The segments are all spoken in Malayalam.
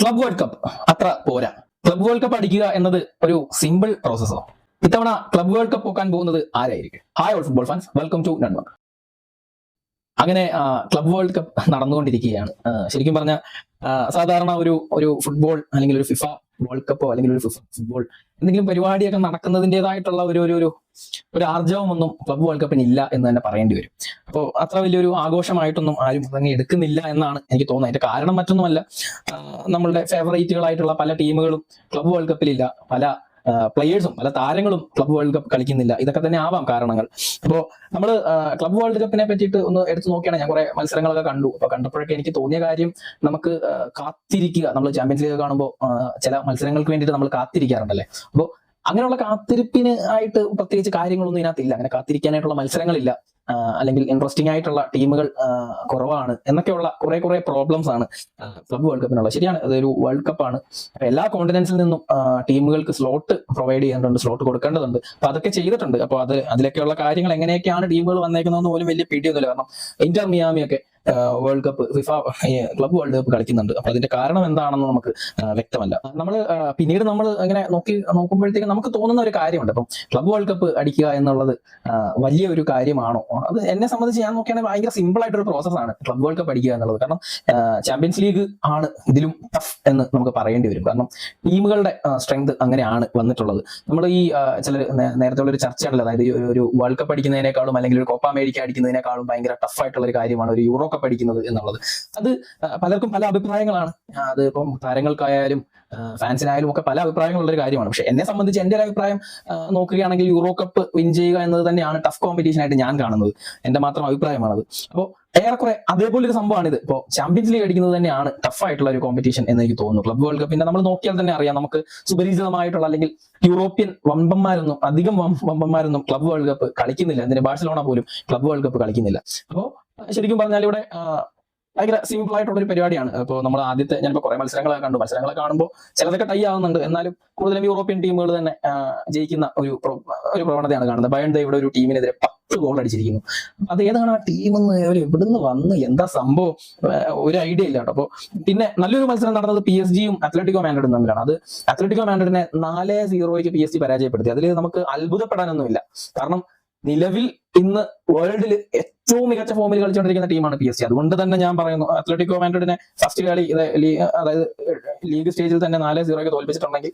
ക്ലബ് വേൾഡ് കപ്പ് അത്ര പോരാ. ക്ലബ് വേൾഡ് കപ്പ് അടിക്കുക എന്നത് ഒരു സിമ്പിൾ പ്രോസസ്സോ ഇത്തവണ ക്ലബ് വേൾഡ് കപ്പ് പോക്കാൻ പോകുന്നത് ആരായിരിക്കും? Hi all football fans welcome to network അങ്ങനെ ക്ലബ് വേൾഡ് കപ്പ് നടന്നുകൊണ്ടിരിക്കുകയാണ്. ശരിക്കും പറഞ്ഞ സാധാരണ ഒരു ഒരു ഫുട്ബോൾ അല്ലെങ്കിൽ ഒരു ഫിഫ വേൾഡ് കപ്പോ അല്ലെങ്കിൽ ഒരു ഫുട്ബോൾ എന്തെങ്കിലും പരിപാടിയൊക്കെ നടക്കുന്നതിന്റെതായിട്ടുള്ള ഒരു ഒരു ഒരു ആർജവമൊന്നും ക്ലബ് വേൾഡ് കപ്പിന് ഇല്ല എന്ന് തന്നെ പറയേണ്ടി വരും. അപ്പോൾ അത്ര വലിയൊരു ആഘോഷമായിട്ടൊന്നും ആരും അതങ്ങ് എടുക്കുന്നില്ല എന്നാണ് എനിക്ക് തോന്നുന്നത്. അതിന്റെ കാരണം മറ്റൊന്നുമല്ല നമ്മളുടെ ഫേവറേറ്റുകളായിട്ടുള്ള പല ടീമുകളും ക്ലബ് വേൾഡ് കപ്പിലില്ല പല പ്ലെയേഴ്സും പല താരങ്ങളും ക്ലബ് വേൾഡ് കപ്പ് കളിക്കുന്നില്ല. ഇതൊക്കെ തന്നെ ആവാം കാരണങ്ങൾ. അപ്പോൾ നമ്മൾ ക്ലബ് വേൾഡ് കപ്പിനെ പറ്റിയിട്ട് ഒന്ന് എടുത്തു നോക്കിയാണ് ഞാൻ കുറെ മത്സരങ്ങളൊക്കെ കണ്ടു. അപ്പൊ കണ്ടപ്പോഴൊക്കെ എനിക്ക് തോന്നിയ കാര്യം നമുക്ക് കാത്തിരിക്കുക. നമ്മൾ ചാമ്പ്യൻസ് ലീഗ് കാണുമ്പോൾ ചില മത്സരങ്ങൾക്ക് വേണ്ടിയിട്ട് നമ്മൾ കാത്തിരിക്കാറുണ്ടല്ലേ? അപ്പോൾ അങ്ങനെയുള്ള കാത്തിരിപ്പിന് ആയിട്ട് പ്രത്യേകിച്ച് കാര്യങ്ങളൊന്നും ഇതിനകത്തില്ല. അങ്ങനെ കാത്തിരിക്കാനായിട്ടുള്ള മത്സരങ്ങളില്ല. അല്ലെങ്കിൽ ഇൻട്രസ്റ്റിംഗ് ആയിട്ടുള്ള ടീമുകൾ കുറവാണ് എന്നൊക്കെയുള്ള കുറെ കുറെ പ്രോബ്ലംസ് ആണ് ക്ലബ് വേൾഡ് കപ്പിനുള്ള ശരിയാണ് അതൊരു വേൾഡ് കപ്പാണ് എല്ലാ കോണ്ടിനൻസിൽ നിന്നും ടീമുകൾക്ക് സ്ലോട്ട് പ്രൊവൈഡ് ചെയ്യേണ്ടതുണ്ട് സ്ലോട്ട് കൊടുക്കേണ്ടതുണ്ട്. അപ്പൊ അതൊക്കെ ചെയ്തിട്ടുണ്ട്. അപ്പൊ അത് അതിലൊക്കെയുള്ള കാര്യങ്ങൾ എങ്ങനെയൊക്കെയാണ് ടീമുകൾ വന്നേക്കുന്നതെന്ന് പോലും വലിയ പിടിയൊന്നുമില്ല. കാരണം ഇന്റർ മിയാമി ഒക്കെ world cup FIFA club world cup കളിക്കുന്നുണ്ട്. അപ്പൊ അതിന്റെ കാരണം എന്താണെന്ന് നമുക്ക് വ്യക്തമല്ല. നമ്മൾ പിന്നീട് നമ്മൾ ഇങ്ങനെ നോക്കി നോക്കുമ്പോഴത്തേക്ക് നമുക്ക് തോന്നുന്ന ഒരു കാര്യമുണ്ട്. അപ്പം ക്ലബ് വേൾഡ് കപ്പ് അടിക്കുക എന്നുള്ളത് വലിയ ഒരു കാര്യമാണോ? അത് എന്നെ സംബന്ധിച്ച് ഞാൻ നോക്കുകയാണെങ്കിൽ ഭയങ്കര സിമ്പിൾ ആയിട്ടൊരു പ്രോസസ്സാണ് ക്ലബ് വേൾഡ് കപ്പ് അടിക്കുക എന്നുള്ളത്. കാരണം ചാമ്പ്യൻസ് ലീഗ് ആണ് ഇതിലും ടഫ് എന്ന് നമുക്ക് പറയേണ്ടി വരും. കാരണം ടീമുകളുടെ സ്ട്രെങ്ത് അങ്ങനെയാണ് വന്നിട്ടുള്ളത്. നമ്മൾ ഈ ചില നേരത്തെ ഉള്ള ഒരു ചർച്ചയാണല്ലോ അതായത് ഒരു വേൾഡ് കപ്പ് അടിക്കുന്നതിനേക്കാളും അല്ലെങ്കിൽ ഒരു കോപ്പ അമേരിക്ക അടിക്കുന്നതിനേക്കാളും ഭയങ്കര ടഫ് ആയിട്ടുള്ള ഒരു കാര്യമാണ് ഒരു യൂറോ കപ്പ് പഠിക്കുന്നത് എന്നുള്ളത്. അത് പലർക്കും പല അഭിപ്രായങ്ങളാണ്. അത് ഇപ്പം താരങ്ങൾക്കായാലും ഫാൻസിനായാലും ഒക്കെ പല അഭിപ്രായങ്ങളുള്ള ഒരു കാര്യമാണ്. പക്ഷെ എന്നെ സംബന്ധിച്ച് എന്റെ ഒരു അഭിപ്രായം നോക്കുകയാണെങ്കിൽ യൂറോ കപ്പ് വിൻ ചെയ്യുക എന്നത് തന്നെയാണ് ടഫ് കോമ്പറ്റീഷൻ ആയിട്ട് ഞാൻ കാണുന്നത്. എന്റെ മാത്രം അഭിപ്രായമാണത്. അപ്പോൾ ഏറെക്കുറെ അതേപോലെ ഒരു സംഭവമാണ് ഇത് ഇപ്പോൾ ചാമ്പ്യൻസ് ലീഗ് അടിക്കുന്നത് തന്നെയാണ് ടഫ് ആയിട്ടുള്ള ഒരു കോമ്പറ്റീഷൻ എന്ന് എനിക്ക് തോന്നുന്നു. ക്ലബ് വേൾഡ് കപ്പിന്റെ നമ്മൾ നോക്കിയാൽ തന്നെ അറിയാം. നമുക്ക് സുപരിചിതമായിട്ടുള്ള അല്ലെങ്കിൽ യൂറോപ്യൻ വമ്പന്മാരൊന്നും അധികം വമ്പന്മാരൊന്നും ക്ലബ് വേൾഡ് കപ്പ് കളിക്കുന്നില്ല. എന്തിന്? ബാഴ്സലോണ പോലും ക്ലബ് വേൾഡ് കപ്പ് കളിക്കുന്നില്ല. അപ്പോൾ ശരിക്കും പറഞ്ഞാൽ ഇവിടെ ഭയങ്കര സിമ്പിൾ ആയിട്ടുള്ള ഒരു പരിപാടിയാണ്. അപ്പോൾ നമ്മൾ ആദ്യത്തെ ഞാനിപ്പോൾ കുറെ മത്സരങ്ങളൊക്കെ കണ്ടു. മത്സരങ്ങളെ കാണുമ്പോൾ ചിലതൊക്കെ ടൈ ആവുന്നുണ്ട്. എന്നാലും കൂടുതലും യൂറോപ്യൻ ടീമുകൾ തന്നെ ജയിക്കുന്ന ഒരു ഒരു പ്രവണതയാണ് കാണുന്നത്. ബയൺ ഇവിടെ ഒരു ടീമിനെതിരെ പത്ത് ഗോൾ അടിച്ചിരിക്കുന്നു. അത് ഏതാണ് ആ ടീം എന്ന് എവിടുന്ന് വന്ന്? എന്താ സംഭവം? ഒരു ഐഡിയ ഇല്ല കേട്ടോ. അപ്പോൾ പിന്നെ നല്ലൊരു മത്സരം നടന്നത് പി എസ് ജിയും അത്ലറ്റിക്കോ മാൻഡ്രിഡും തമ്മിലാണ്. അത് അത്ലറ്റിക്കോ മാൻഡ്രിഡിനെ നാല് സീറോയ്ക്ക് പി എസ് ജി പരാജയപ്പെടുത്തി. അതിൽ നമുക്ക് അത്ഭുതപ്പെടാനൊന്നുമില്ല. കാരണം നിലവിൽ ഇന്ന് വേൾഡിൽ ഏറ്റവും മികച്ച ഫോമിൽ കളിച്ചുകൊണ്ടിരിക്കുന്ന ടീമാണ് പി എസ് സി അതുകൊണ്ട് തന്നെ ഞാൻ പറയുന്നു അത്ലറ്റിക് മാൻഡ്രിഡിനെ ഫസ്റ്റ് കളി അതായത് ലീഗ് സ്റ്റേജിൽ തന്നെ നാല് സീറോയ്ക്ക് തോൽപ്പിച്ചിട്ടുണ്ടെങ്കിൽ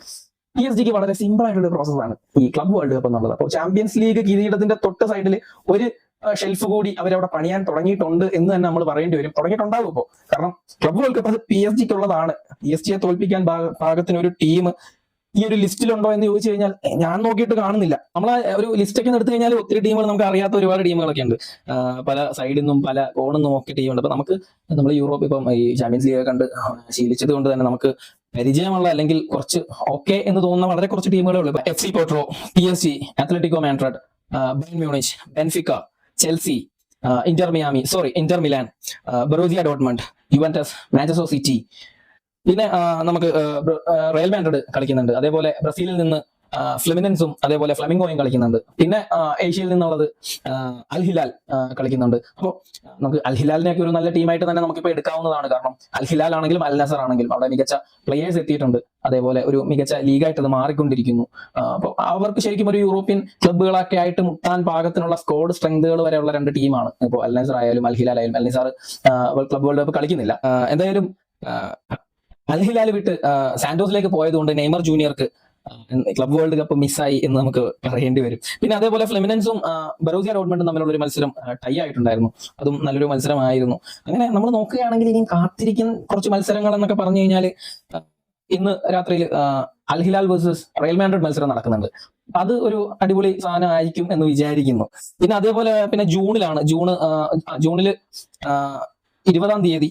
പി എസ് ജിക്ക് വളരെ സിമ്പിൾ ആയിട്ടുള്ള പ്രോസസ് ആണ് ഈ ക്ലബ് വേൾഡ് കപ്പ് എന്നുള്ളത്. അപ്പോൾ ചാമ്പ്യൻസ് ലീഗ് കിരീടത്തിന്റെ തൊട്ട് സൈഡിൽ ഒരു ഷെൽഫ് കൂടി അവരവിടെ പണിയാൻ തുടങ്ങിയിട്ടുണ്ട് എന്ന് തന്നെ നമ്മൾ പറയേണ്ടി വരും. തുടങ്ങിയിട്ടുണ്ടാകും ഇപ്പോൾ കാരണം ക്ലബ് വേൾഡ് കപ്പ് അത് പി എസ് ജിക്ക് ഉള്ളതാണ് പി എസ് ജിയെ തോൽപ്പിക്കാൻ ഭാഗത്തിന് ഒരു ടീം ഈ ഒരു ലിസ്റ്റിലുണ്ടോ എന്ന് ചോദിച്ചു കഴിഞ്ഞാൽ ഞാൻ നോക്കിയിട്ട് കാണുന്നില്ല. നമ്മൾ ഒരു ലിസ്റ്റ് ഒക്കെ എടുത്തു കഴിഞ്ഞാൽ ഒത്തിരി ടീമുകൾ നമുക്ക് അറിയാത്ത ഒരുപാട് ടീമുകളൊക്കെ ഉണ്ട് പല സൈഡിൽ നിന്നും പല കോണിൽ നിന്നും ഒക്കെ ടീമുണ്ട് അപ്പൊ നമുക്ക് നമ്മൾ യൂറോപ്പ് ഇപ്പം ഈ ചാമ്പ്യൻസ് ലീഗ് കണ്ട് ശീലിച്ചത് കൊണ്ട് തന്നെ നമുക്ക് പരിചയമുള്ള അല്ലെങ്കിൽ കുറച്ച് ഓക്കെ എന്ന് തോന്നുന്ന വളരെ കുറച്ച് ടീമുകളേ ഉള്ളൂ. F C പോട്രോ P S C Atletico Madrid Bayern Munich Benfica Chelsea Inter Miami sorry Inter Milan Borussia Dortmund Juventus Manchester City പിന്നെ നമുക്ക് റയൽ മാൻഡ്രിഡ് കളിക്കുന്നുണ്ട്. അതേപോലെ ബ്രസീലിൽ നിന്ന് ഫ്ലെമിനൻസും അതേപോലെ ഫ്ലമിംഗോയും കളിക്കുന്നുണ്ട്. പിന്നെ ഏഷ്യയിൽ നിന്നുള്ളത് അൽ ഹിലാൽ കളിക്കുന്നുണ്ട്. അപ്പോൾ നമുക്ക് അൽ ഹിലാലിനെയൊക്കെ ഒരു നല്ല ടീമായിട്ട് തന്നെ നമുക്കിപ്പോൾ എടുക്കാവുന്നതാണ്. കാരണം അൽ ഹിലാൽ ആണെങ്കിലും അൽ നസർ ആണെങ്കിലും അവിടെ മികച്ച പ്ലേയേഴ്സ് എത്തിയിട്ടുണ്ട്. അതേപോലെ ഒരു മികച്ച ലീഗായിട്ട് അത് മാറിക്കൊണ്ടിരിക്കുന്നു. അപ്പോൾ അവർക്ക് ശരിക്കും ഒരു യൂറോപ്യൻ ക്ലബ്ബുകളൊക്കെ ആയിട്ട് മുട്ടാൻ പാകത്തിനുള്ള സ്കോഡ് സ്ട്രെങ്തുകൾ വരെയുള്ള രണ്ട് ടീമാണ്. ഇപ്പോൾ അൽ നസർ ആയാലും അൽ ഹിലാൽ ആയാലും Al Nassr club world cup കളിക്കുന്നില്ല. എന്തായാലും ആ, അൽ ഹിലാൽ വിട്ട് സാന്റോസിലേക്ക് പോയതുകൊണ്ട് നെയ്മർ ജൂനിയർക്ക് ക്ലബ് വേൾഡ് കപ്പ് മിസ്സായി എന്ന് നമുക്ക് പറയേണ്ടി വരും. പിന്നെ അതേപോലെ ഫ്ലെമിനൻസും ബറോസിയ ഡോട്ട്മണ്ടും തമ്മിലുള്ള ഒരു മത്സരം ടൈ ആയിട്ടുണ്ടായിരുന്നു. അതും നല്ലൊരു മത്സരമായിരുന്നു. അങ്ങനെ നമ്മൾ നോക്കുകയാണെങ്കിൽ ഇനിയും കാത്തിരിക്കുന്ന കുറച്ച് മത്സരങ്ങൾ എന്നൊക്കെ പറഞ്ഞു കഴിഞ്ഞാൽ ഇന്ന് രാത്രിയിൽ അൽഹിലാൽ വേഴ്സസ് റയൽ മാൻഡ്രിഡ് മത്സരം നടക്കുന്നുണ്ട്. അത് ഒരു അടിപൊളി സാധനം ആയിരിക്കും എന്ന് വിചാരിക്കുന്നു. പിന്നെ അതേപോലെ പിന്നെ ജൂണിലാണ്. ജൂൺ ജൂണിൽ ഇരുപതാം തീയതി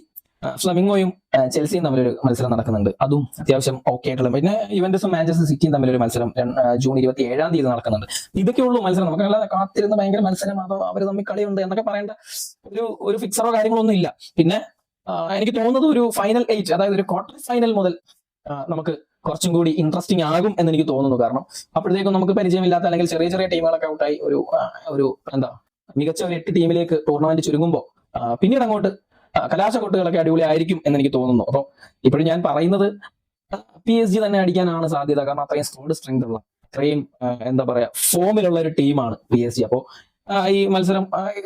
ഫ്ലമിംഗോയും ചെൽസിയും തമ്മിലൊരു മത്സരം നടക്കുന്നുണ്ട്. അതും അത്യാവശ്യം ഓക്കെ ആയിട്ടുള്ള പിന്നെ ഇവന്റസും മാഞ്ചസ്റ്റർ സിറ്റിയും തമ്മിലൊരു മത്സരം ജൂൺ ഇരുപത്തി ഏഴാം തീയതി നടക്കുന്നുണ്ട്. ഇതൊക്കെ മത്സരം. നമുക്ക് അല്ലാതെ കാത്തിരുന്ന് ഭയങ്കര മത്സരം. അതോ അവർ തമ്മിൽ കളിയുണ്ട് എന്നൊക്കെ പറയേണ്ട ഒരു ഒരു ഫിക്സറോ കാര്യങ്ങളോ ഒന്നും ഇല്ല. പിന്നെ എനിക്ക് തോന്നുന്നത് ഒരു ഫൈനൽ എയ്റ്റ് അതായത് ഒരു ക്വാർട്ടർ ഫൈനൽ മുതൽ നമുക്ക് കുറച്ചും കൂടി ഇൻട്രസ്റ്റിംഗ് ആകും എന്ന് എനിക്ക് തോന്നുന്നു. കാരണം അപ്പോഴത്തേക്കും നമുക്ക് പരിചയമില്ലാത്ത അല്ലെങ്കിൽ ചെറിയ ചെറിയ ടീമുകളൊക്കെ ഔട്ടായി ഒരു ഒരു എന്താ മികച്ച ഒരു എട്ട് ടീമിലേക്ക് ടൂർണമെന്റ് ചുരുങ്ങുമ്പോൾ പിന്നീട് അങ്ങോട്ട് കലാശക്കൊട്ടുകളൊക്കെ അടിപൊളിയായിരിക്കും എന്ന് എനിക്ക് തോന്നുന്നു. അപ്പോൾ ഇപ്പോഴും ഞാൻ പറയുന്നത് പി എസ് ജി തന്നെ അടിക്കാനാണ് സാധ്യത. കാരണം അത്രയും സ്കോഡ് സ്ട്രെങ്ത് ഉള്ള അത്രയും എന്താ പറയാ ഫോമിലുള്ള ഒരു ടീമാണ് പി എസ് ജി അപ്പോൾ ഈ മത്സരം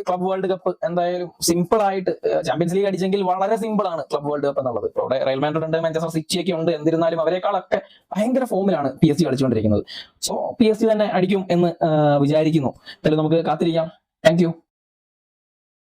ക്ലബ് വേൾഡ് കപ്പ് എന്തായാലും സിമ്പിൾ ആയിട്ട് ചാമ്പ്യൻസ് ലീഗ് അടിച്ചെങ്കിൽ വളരെ സിമ്പിൾ ആണ് ക്ലബ് വേൾഡ് കപ്പ് എന്നുള്ളത്. ഇപ്പോൾ അവിടെ റയൽ മാഡ്രിഡ് ഉണ്ട് മാഞ്ചസ്റ്റർ സിറ്റി ഒക്കെ ഉണ്ട്. എന്നിരുന്നാലും അവരെക്കാളൊക്കെ ഭയങ്കര ഫോമിലാണ് പി എസ് ജി കളിച്ചുകൊണ്ടിരിക്കുന്നത്. സോ പി എസ് ജി തന്നെ അടിക്കും എന്ന് വിചാരിക്കുന്നു. എന്തായാലും നമുക്ക് കാത്തിരിക്കാം. താങ്ക്